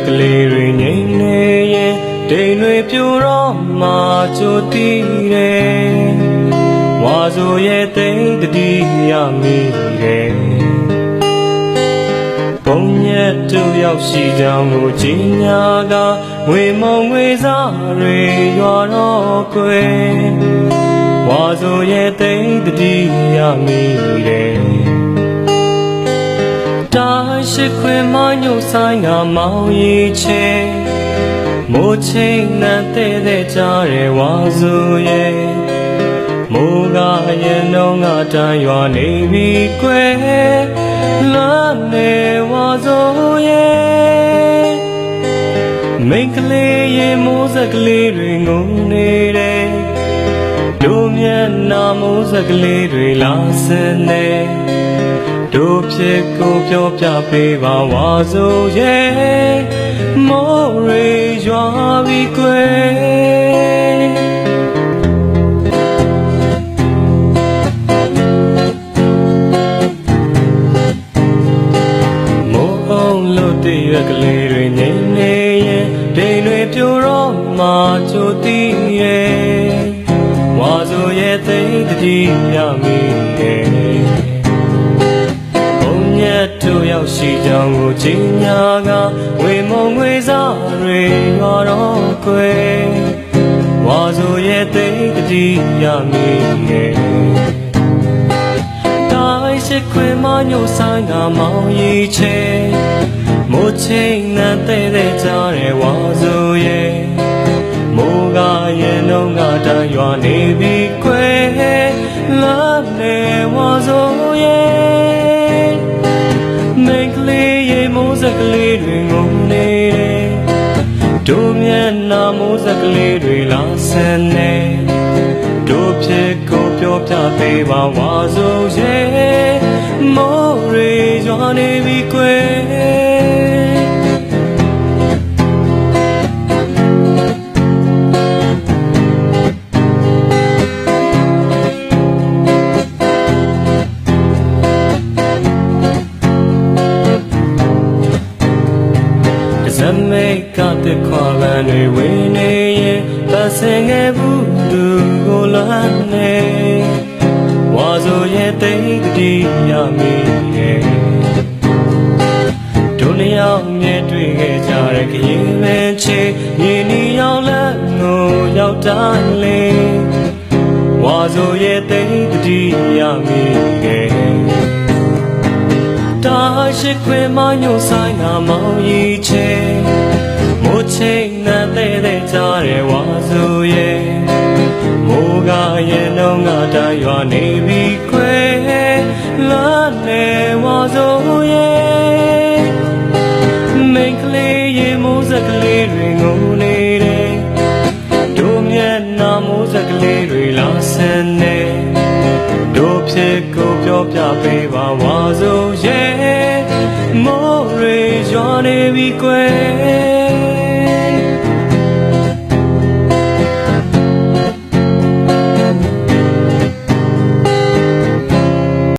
က်ကလေးတွေငိမ့်နေရင်ဒိန်တွေပြိုတော့မှကြိုတည်တယ်ဝါဆိုရဲ့တိတ်တတိရမိတယ်ပုံရက်တူရောက်ရှိကြောင်းကိုကြီးညာကငွေမုံငွေစားတွေရွာတော့ကွယ်ဝါဆိုရဲ့တိတ်တတိရမိတယ်တာ ရှိခွေမညိုဆိုင်ကမောင်ရီချေမိုးချိန်နဲ့တဲ့တဲ့ကြရဲဝါစုရဲ့မိုးကရဲ့နှုံးကတန်ရွာနေပြီကွယ်လာနေဝါစုရဲ့မိန်းကလေးရဲ့မိုးစက်ကလေးတွေငုံနေတယ်တို့မျက်နှာမိုးစက်ကလေးတွေလာစနေ တို့ဖြစ်ကိုပြောပြပေးပါဝါဆိုရဲ့မိုးရေရွာပြီကွယ်မိုးအောင်လို့တည့်ရကလေးတွေငိမ့်နေရင်ဒိန်တွေပြိုတော့မှကြိုတည်ရဲ့ဝါဆိုရဲ့သိတတိရမိရဲ့ ရောက်ရှိကြောင်းကိုကြီးညာကဝေမုံငွေစားတွေရွာတော့ကွယ်ဝါဆိုရဲ့သိတတိရမိရဲ့တိုင်းရှိခွေမညိုဆိုင်ကမောင်ရီချေမိုးချိန်နဲ့တဲ့တဲ့ကြတဲ့ဝါဆိုရဲ့မိုးကရဲ့နှုံးကတန်ရွာနေပြီကွယ်လာနေဝါဆိုရဲ့ တို့မျက်နှာမိုးစက်ကလေးတွေလာဆင်းနေတို့ဖြစ်ကိုပြောပြပေးပါဝါဆိုရဲ့မိုးရေရွာနေပြီကွယ် ဇမိတ်ကတဲ့ခွာလန်တွေဝင်နေရင်ပတ်စင်ငယ်ဘူးသူကိုလမ်းနေဝါဆိုရဲ့တိတ်တိရမိရဲ့ဒုလျောင်းမြဲတွေ့ခဲ့ကြတဲ့ခရင်မင်းချေညီနီရောက်လမ်းကိုရောက်တိုင်းလေဝါဆိုရဲ့တိတ်တိရမိ ရဲ့တာရှိခွေမညိုဆိုင်ကမောင်ရီချေမိုးချိန်နဲ့တဲ့တဲ့ကြရဲဝါဆိုရဲ့မိုးကရဲ့နှုံးကတန်ရွာနေပြီခွေလာနေဝါဆိုရဲ့မိန်းကလေးရေမိုးစက်ကလေးတွေငုံနေတယ်တို့မျက်နှာမိုးစက်ကလေးတွေလာဆင်းနေတို့ဖြစ်ကိုပြောပြပေးပါဝါဆိုရဲ့ တော်နေပြီကွယ်